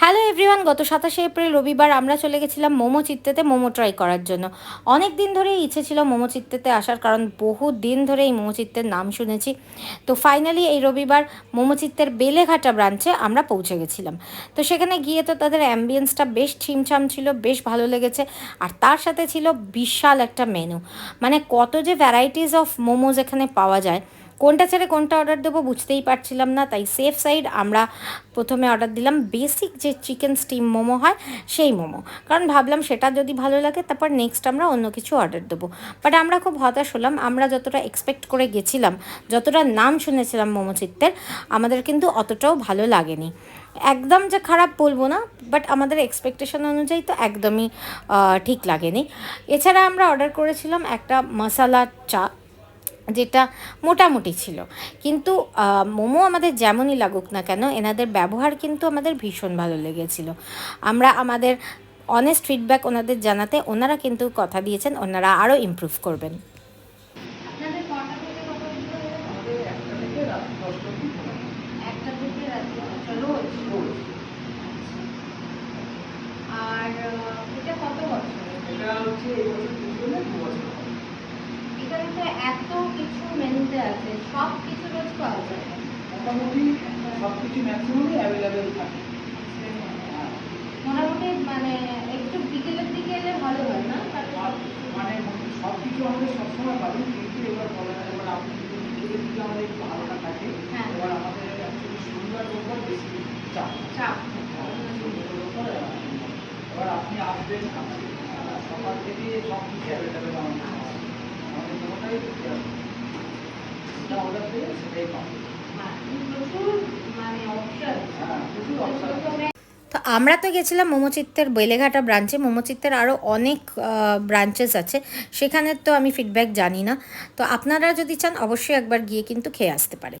Hello everyone গত সাতাশে April রবিবার আমরা চলে গেছিলাম মোমো চিত্তেতে মোমো ট্রাই করার জন্য। অনেক দিন ধরেই ইচ্ছে ছিল মোমো চিত্তেতে আসার কারণ বহু দিন ধরে এই মোমো চিত্তের নাম শুনেছি। তো ফাইনালি এই রবিবার মোমো চিত্তের বেলেঘাটা ব্রাঞ্চে আমরা পৌঁছে গেছিলাম। তো সেখানে গিয়ে তো তাদের অ্যাম্বিয়েন্সটা বেশ ছিমছাম ছিল, বেশ ভালো লেগেছে। আর তার সাথে ছিল বিশাল একটা মেনু মানে কত যে ভ্যারাইটিস অফ মোমোজ এখানে পাওয়া যায় কোনটা ছেড়ে কোনটা অর্ডার দেবো বুঝতেই পারছিলাম না, তাই সেফ সাইড আমরা প্রথমে অর্ডার দিলাম। বেসিক যে চিকেন স্টিম মোমো হয়, সেই মোমো। কারণ ভাবলাম সেটা যদি ভালো লাগে, তারপর নেক্সট আমরা অন্য কিছু অর্ডার দেবো। বাট আমরা খুব হতাশ হলাম, আমরা যতটা এক্সপেক্ট করে গেছিলাম, যতটা নাম শুনেছিলাম মোমো চিত্তের আমাদের কিন্তু অতটাও ভালো লাগেনি। একদম যে খারাপ বলব না বাট আমাদের এক্সপেকটেশন অনুযায়ী তো একদমই ঠিক লাগেনি। এছাড়া আমরা অর্ডার করেছিলাম একটা মশালা চা যেটা মোটামুটি ছিল। কিন্তু মোমো আমাদের যেমনই লাগুক না কেন এনাদের ব্যবহার কিন্তু আমাদের ভীষণ ভালো লেগেছিল। আমরা আমাদের অনেস্ট ফিডব্যাক ওনাদের জানাতে ওনারা কিন্তু কথা দিয়েছেন ওনারা আরও ইমপ্রুভ করবেন। রোজ। আর এটা কত বছর? এটা হচ্ছে এই বছর তিন জন্য দু বছর হবে। এখানে তো এত কিছু মেনুতে আছে সব কিছু রোজ পাওয়া যায় মোটামুটি সব কিছু ম্যাক্সিমামই অ্যাভেলেবেল থাকে হ্যাঁ। মোটামুটি মানে একটু বিকেলের দিকে এলে ভালো হয় না মানে সব কিছু আমাদের সবসময় পাবেন কিন্তু এবার বলা যায় এবার আপনি যদি বিকেলের দিকে আমাদের একটু হালকা থাকে হ্যাঁ। এবার আমাদের অ্যাকচুয়ালি শনিবার রোববার বেশি চাপ চাপ এবার আপনি আসবেন সকাল থেকে সব কিছু অ্যাভেলেবেল। তো আমরা তো গেছিলাম মোমোচিত্তের বেলেঘাটা ব্রাঞ্চে। মোমোচিত্তের আরও অনেক ব্রাঞ্চেস আছে। সেখানে তো আমি ফিডব্যাক জানি না। তো আপনারা যদি চান, অবশ্যই একবার গিয়ে কিন্তু খেয়ে আসতে পারে